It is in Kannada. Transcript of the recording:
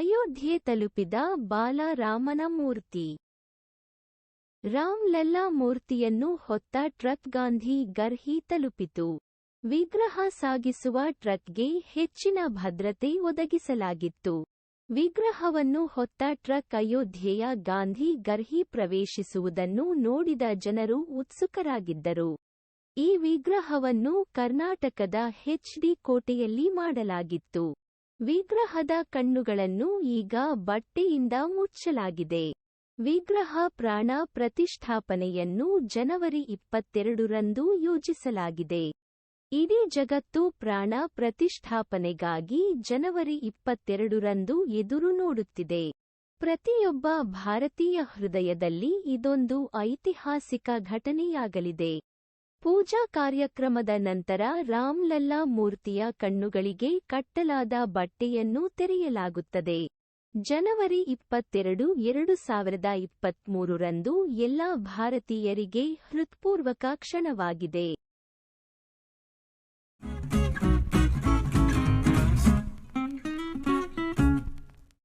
ಅಯೋಧ್ಯೆ ತಲುಪಿದ ಬಾಲರಾಮನ ಮೂರ್ತಿ. ರಾಮ್ ಲಲ್ಲಾ ಮೂರ್ತಿಯನ್ನು ಹೊತ್ತ ಟ್ರಕ್ ಗಾಂಧಿ ಗರ್ಹಿ ತಲುಪಿತು. ವಿಗ್ರಹ ಸಾಗಿಸುವ ಟ್ರಕ್ಗೆ ಹೆಚ್ಚಿನ ಭದ್ರತೆ ಒದಗಿಸಲಾಗಿತ್ತು. ವಿಗ್ರಹವನ್ನು ಹೊತ್ತ ಟ್ರಕ್ ಅಯೋಧ್ಯೆಯ ಗಾಂಧಿ ಗರ್ಹಿ ಪ್ರವೇಶಿಸುವುದನ್ನು ನೋಡಿದ ಜನರು ಉತ್ಸುಕರಾಗಿದ್ದರು. ಈ ವಿಗ್ರಹವನ್ನು ಕರ್ನಾಟಕದ ಹೆಚ್ಡಿ ಕೋಟೆಯಲ್ಲಿ ಮಾಡಲಾಗಿತ್ತು. ವಿಗ್ರಹದ ಕಣ್ಣುಗಳನ್ನು ಈಗ ಬಟ್ಟೆಯಿಂದ ಮುಚ್ಚಲಾಗಿದೆ. ವಿಗ್ರಹ ಪ್ರಾಣ ಪ್ರತಿಷ್ಠಾಪನೆಯನ್ನು ಜನವರಿ ಇಪ್ಪತ್ತೆರಡರಂದು ಯೋಜಿಸಲಾಗಿದೆ. ಇಡೀ ಜಗತ್ತು ಪ್ರಾಣ ಪ್ರತಿಷ್ಠಾಪನೆಗಾಗಿ ಜನವರಿ ಇಪ್ಪತ್ತೆರಡರಂದು ಎದುರು ನೋಡುತ್ತಿದೆ. ಪ್ರತಿಯೊಬ್ಬ ಭಾರತೀಯ ಹೃದಯದಲ್ಲಿ ಇದೊಂದು ಐತಿಹಾಸಿಕ ಘಟನೆಯಾಗಲಿದೆ. ಪೂಜಾ ಕಾರ್ಯಕ್ರಮದ ನಂತರ ರಾಮ್ಲಲ್ಲಾ ಮೂರ್ತಿಯ ಕಣ್ಣುಗಳಿಗೆ ಕಟ್ಟಲಾದ ಬಟ್ಟೆಯನ್ನು ತೆರೆಯಲಾಗುತ್ತದೆ. ಜನವರಿ ಇಪ್ಪತ್ತೆರಡು, ಎರಡು ಸಾವಿರದ ಇಪ್ಪತ್ಮೂರರಂದು ಎಲ್ಲಾ ಭಾರತೀಯರಿಗೆ ಹೃತ್ಪೂರ್ವಕ ಕ್ಷಣವಾಗಿದೆ.